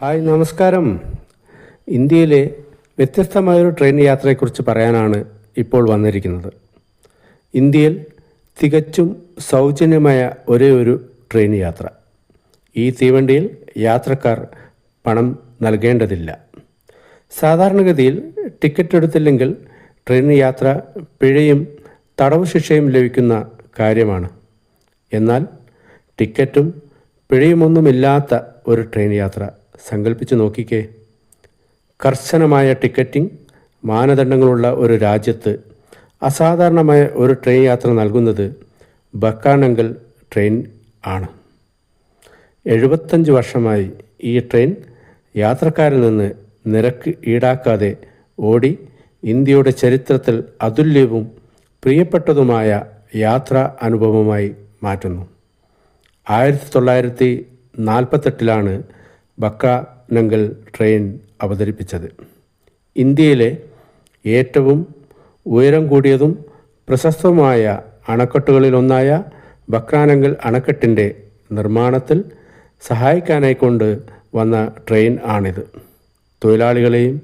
Hi നമസ്കാരം. ഇന്ത്യയിലെ വ്യത്യസ്തമായൊരു train യാത്രയെക്കുറിച്ച് പറയാനാണ് ഇപ്പോൾ വന്നിരിക്കുന്നത്. ഇന്ത്യയിൽ തികച്ചും സൗജന്യമായ ഒരേ ഒരു ട്രെയിൻ യാത്ര. ഈ തീവണ്ടിയിൽ യാത്രക്കാർ പണം നൽകേണ്ടതില്ല. സാധാരണഗതിയിൽ ടിക്കറ്റ് എടുത്തില്ലെങ്കിൽ ട്രെയിൻ യാത്ര പിഴയും തടവ് ശിക്ഷയും ലഭിക്കുന്ന കാര്യമാണ്. എന്നാൽ ടിക്കറ്റും പിഴയുമൊന്നുമില്ലാത്ത ഒരു ട്രെയിൻ യാത്ര സങ്കല്പിച്ച് നോക്കിക്കേ. കർശനമായ ടിക്കറ്റിംഗ് മാനദണ്ഡങ്ങളുള്ള ഒരു രാജ്യത്ത് അസാധാരണമായ ഒരു ട്രെയിൻ യാത്ര നൽകുന്നത് ബക്കാനങ്കൽ ട്രെയിൻ ആണ്. എഴുപത്തഞ്ച് വർഷമായി ഈ ട്രെയിൻ യാത്രക്കാരിൽ നിന്ന് നിരക്ക് ഈടാക്കാതെ ഓടി ഇന്ത്യയുടെ ചരിത്രത്തിൽ അതുല്യവും പ്രിയപ്പെട്ടതുമായ യാത്രാ അനുഭവമായി മാറ്റുന്നു. ആയിരത്തി തൊള്ളായിരത്തി നാൽപ്പത്തെട്ടിലാണ് ബക്കാനങ്കൽ ട്രെയിൻ അവതരിപ്പിച്ചത്. ഇന്ത്യയിലെ ഏറ്റവും ഉയരം കൂടിയതും പ്രശസ്തവുമായ അണക്കെട്ടുകളിലൊന്നായ ബക്രാനങ്കൽ അണക്കെട്ടിന്റെ നിർമ്മാണത്തിൽ സഹായിക്കാനായി കൊണ്ട് വന്ന ട്രെയിൻ ആണിത്. തൊഴിലാളികളെയും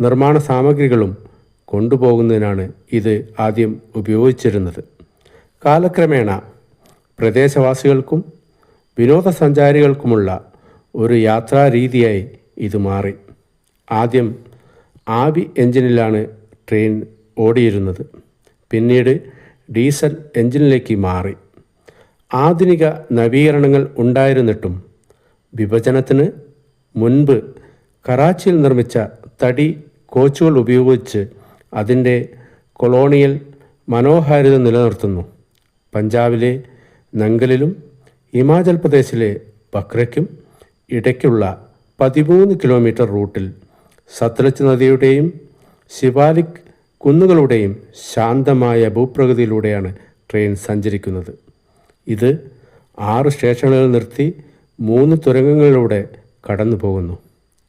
നിർമ്മാണ സാമഗ്രികളും കൊണ്ടുപോകുന്നതിനാണ് ഇത് ആദ്യം ഉപയോഗിച്ചിരുന്നത്. കാലക്രമേണ പ്രദേശവാസികൾക്കും വിനോദസഞ്ചാരികൾക്കുമുള്ള ഒരു യാത്രാരീതിയായി ഇത് മാറി. ആദ്യം ആവി എഞ്ചിനിലാണ് ട്രെയിൻ ഓടിയിരുന്നത്. പിന്നീട് ഡീസൽ എഞ്ചിനിലേക്ക് മാറി. ആധുനിക നവീകരണങ്ങൾ ഉണ്ടായിരുന്നിട്ടും വിഭജനത്തിന് മുൻപ് കറാച്ചിയിൽ നിർമ്മിച്ച തടി കോച്ചുകൾ ഉപയോഗിച്ച് അതിന്റെ കൊളോണിയൽ മനോഹാരിത നിലനിർത്തുന്നു. പഞ്ചാബിലെ നങ്കലിലും ഹിമാചൽ പ്രദേശിലെ ബക്രയ്ക്കും ഇടയ്ക്കുള്ള പതിമൂന്ന് കിലോമീറ്റർ റൂട്ടിൽ സത്ലജ് നദിയുടെയും ശിവാലിക് കുന്നുകളുടെയും ശാന്തമായ ഭൂപ്രകൃതിയിലൂടെയാണ് ട്രെയിൻ സഞ്ചരിക്കുന്നത്. ഇത് ആറ് സ്റ്റേഷനുകൾ നിർത്തി മൂന്ന് തുരങ്കങ്ങളിലൂടെ കടന്നു പോകുന്നു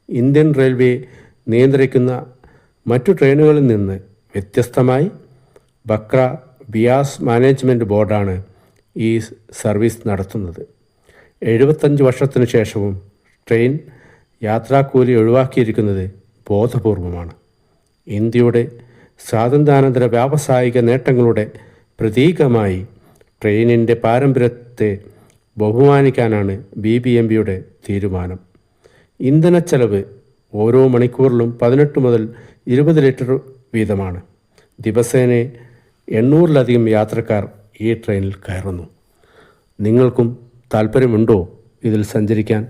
ഇന്ത്യൻ റെയിൽവേ നിയന്ത്രിക്കുന്ന മറ്റു ട്രെയിനുകളിൽ നിന്ന് വ്യത്യസ്തമായി ബക്ര ബിയാസ് മാനേജ്മെന്റ് ബോർഡാണ് ഈ സർവീസ് നടത്തുന്നത്. എഴുപത്തഞ്ച് വർഷത്തിനു ശേഷവും ട്രെയിൻ യാത്രാക്കൂലി ഒഴിവാക്കിയിരിക്കുന്നത് ബോധപൂർവമാണ്. ഇന്ത്യയുടെ സ്വാതന്ത്ര്യാനന്തര വ്യാവസായിക നേട്ടങ്ങളുടെ പ്രതീകമായി ട്രെയിനിന്റെ പാരമ്പര്യത്തെ ബഹുമാനിക്കാനാണ് ബി ബി എം ബിയുടെ തീരുമാനം. ഇന്ധനച്ചെലവ് ഓരോ മണിക്കൂറിലും പതിനെട്ട് മുതൽ ഇരുപത് ലിറ്റർ വീതമാണ്. ദിവസേന എണ്ണൂറിലധികം യാത്രക്കാർ ഈ ട്രെയിനിൽ കയറുന്നു. നിങ്ങൾക്കും താല്പര്യമുണ്ടോ ഇതിൽ സഞ്ചരിക്കാൻ?